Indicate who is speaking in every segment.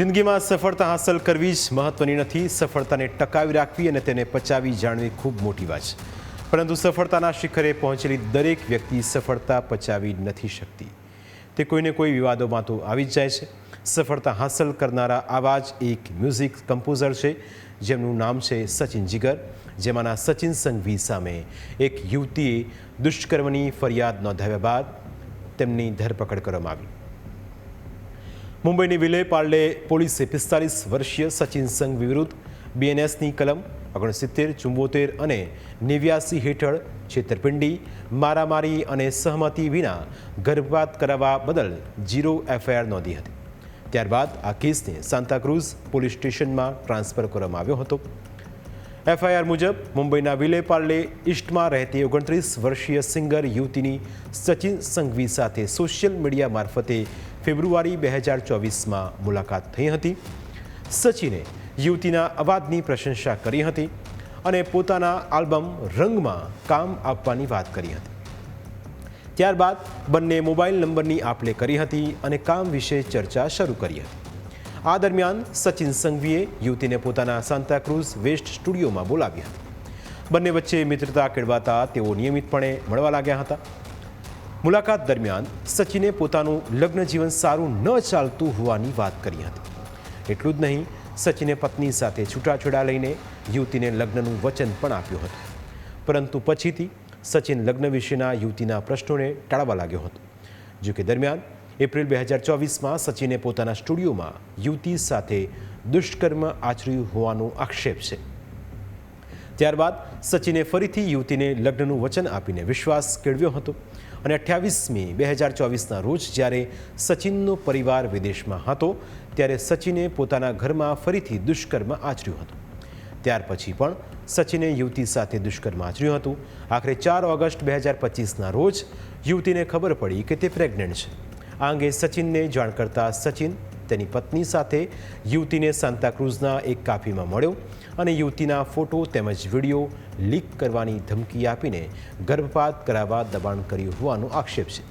Speaker 1: જિંદગીમાં સફળતા હાંસલ કરવી જ મહત્વની નથી. સફળતાને ટકાવી રાખવી અને તેને પચાવી જાણવી ખૂબ મોટી વાત છે. પરંતુ સફળતાના શિખરે પહોંચેલી દરેક વ્યક્તિ સફળતા પચાવી નથી શકતી. તે કોઈને કોઈ વિવાદોમાં તો આવી જ જાય છે. સફળતા હાંસલ કરનારા આવા જ એક મ્યુઝિક કમ્પોઝર છે, જેમનું નામ છે સચિન જીગર. જેમાંના સચિન સંઘવી સામે એક યુવતીએ દુષ્કર્મની ફરિયાદ નોંધાવ્યા બાદ તેમની ધરપકડ કરવામાં આવી. મુંબઈની વિલે પાર્લે પોલીસે પિસ્તાલીસ વર્ષીય સચિન સંઘ વિરુદ્ધ બીએનએસની કલમ, ઓગણસિત્તેર, ચુંબોતેર અને નેવ્યાસી હેઠળ છેતરપિંડી, મારામારી અને સહમતી વિના ગર્ભપાત કરાવવા બદલ જીરો એફઆઈઆર નોંધી હતી. ત્યારબાદ આ કેસને સાંતાક્રુઝ પોલીસ સ્ટેશનમાં ટ્રાન્સફર કરવામાં આવ્યો હતો. એફઆઈઆર મુજબ મુંબઈના વિલે પાર્લે ઈસ્ટમાં રહેતી ઓગણત્રીસ વર્ષીય સિંગર યુવતીની સચિન સંઘવી સાથે સોશિયલ મીડિયા મારફતે ફેબ્રુઆરી બે હજાર ચોવીસમાં મુલાકાત થઈ હતી. સચિને યુવતીના અવાજની પ્રશંસા કરી હતી અને પોતાના આલ્બમ રંગમાં કામ આપવાની વાત કરી હતી. ત્યારબાદ બંને મોબાઈલ નંબરની આપલે કરી હતી અને કામ વિશે ચર્ચા શરૂ કરી હતી. આ દરમિયાન સચિન સંઘવીએ યુવતીને પોતાના સાંતાક્રુઝ વેસ્ટ સ્ટુડિયોમાં બોલાવી હતી. બંને વચ્ચે મિત્રતા કેળવાતા તેઓ નિયમિતપણે મળવા લાગ્યા હતા. મુલાકાત દરમિયાન સચિને પોતાનું લગ્ન જીવન સારું ન ચાલતું હોવાની વાત કરી હતી. એટલું જ નહીં, સચિને પત્ની સાથે છૂટાછેડા લઈને યુવતીને લગ્નનું વચન પણ આપ્યું હતું. પરંતુ પછીથી સચિન લગ્ન વિશેના યુવતીના પ્રશ્નોને ટાળવા લાગ્યો હતો. જો કે દરમિયાન એપ્રિલ બે હજાર ચોવીસમાં સચિને પોતાના સ્ટુડિયોમાં યુવતી સાથે દુષ્કર્મ આચર્યું હોવાનો આક્ષેપ છે. ત્યારબાદ સચિને ફરીથી યુવતીને લગ્નનું વચન આપીને વિશ્વાસ કેળવ્યો હતો. અને અઠ્યાવીસમી બે હજાર ચોવીસના રોજ જ્યારે સચિનનો પરિવાર વિદેશમાં હતો, ત્યારે સચિને પોતાના ઘરમાં ફરીથી દુષ્કર્મ આચર્યું હતું. ત્યાર પછી પણ સચિને યુવતી સાથે દુષ્કર્મ આચર્યું હતું. આખરે ચાર ઓગસ્ટ બે હજાર પચીસના રોજ યુવતીને ખબર પડી કે તે પ્રેગ્નન્ટ છે. આ અંગે સચિનને જાણ કરતાં સચિન તેની પત્ની સાથે યુવતીને સાંતાક્રુઝના એક કાફીમાં મળ્યો અને યુવતીના ફોટો તેમજ વીડિયો લીક કરવાની ધમકી આપીને ગર્ભપાત કરાવવા દબાણ કર્યું હોવાનો આક્ષેપ છે.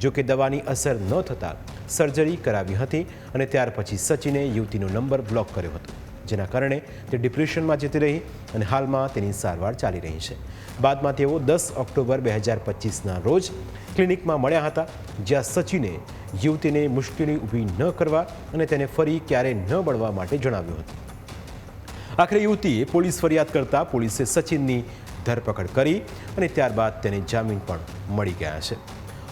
Speaker 1: જો કે દવાની અસર ન થતાં સર્જરી કરાવી હતી અને ત્યાર પછી સચિને યુવતીનો નંબર બ્લોક કર્યો હતો, જેના કારણે તે ડિપ્રેશનમાં જતી રહી અને હાલમાં તેની સારવાર ચાલી રહી છે. બાદમાં તેઓ દસ ઓક્ટોબર બે હજાર પચીસના રોજ ક્લિનિકમાં મળ્યા હતા, જ્યાં સચિને યુવતીને મુશ્કેલી ઊભી ન કરવા અને તેને ફરી ક્યારે ન બળવા માટે જણાવ્યું હતું. આખરે યુવતીએ પોલીસ ફરિયાદ કરતા પોલીસે સચિનની ધરપકડ કરી અને ત્યારબાદ તેને જામીન પણ મળી ગયા છે.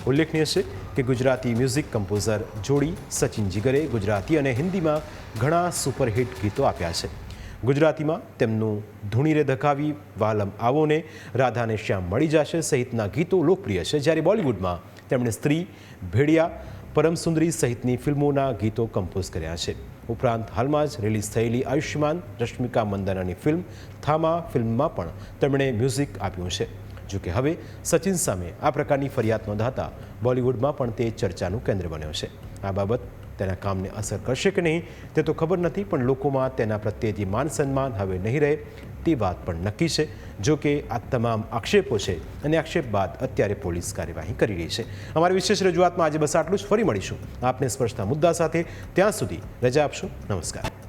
Speaker 1: ઉલ્લેખનીય છે કે ગુજરાતી મ્યુઝિક કમ્પોઝર જોડી સચિન જીગરે ગુજરાતી અને હિન્દીમાં ઘણા સુપરહિટ ગીતો આપ્યા છે. ગુજરાતીમાં તેમનું ધૂણીરે ધકાવી વાલમ આવોને રાધાને શ્યામ મળી જશે સહિતના ગીતો લોકપ્રિય છે. જ્યારે બોલિવૂડમાં તેમણે સ્ત્રી ભેડિયા, પરમસુંદરી સહિતની ફિલ્મોના ગીતો કમ્પોઝ કર્યા છે. ઉપરાંત હાલમાં જ રિલીઝ થયેલી આયુષ્યમાન, રશ્મિકા મંદાનાની ફિલ્મ થામા ફિલ્મમાં પણ તેમણે મ્યુઝિક આપ્યું છે. જો કે હવે સચિન સામે આ પ્રકારની ફરિયાદ નોંધાતા બોલિવૂડમાં પણ તે ચર્ચાનું કેન્દ્ર બન્યો છે. આ બાબત તેના કામને અસર કરશે કે નહીં તે તો ખબર નથી, પણ લોકોમાં તેના પ્રત્યેથી માન સન્માન હવે નહીં રહે, તે વાત પણ નક્કી છે. જો કે આ તમામ આક્ષેપો છે અને આક્ષેપ બાદ અત્યારે પોલીસ કાર્યવાહી કરી રહી છે. અમારી વિશેષ રજૂઆતમાં આજે બસ આટલું જ. ફરી મળીશું. આપને સ્પર્શતા મુદ્દા સાથે ત્યાં સુધી રજા આપશો. નમસ્કાર.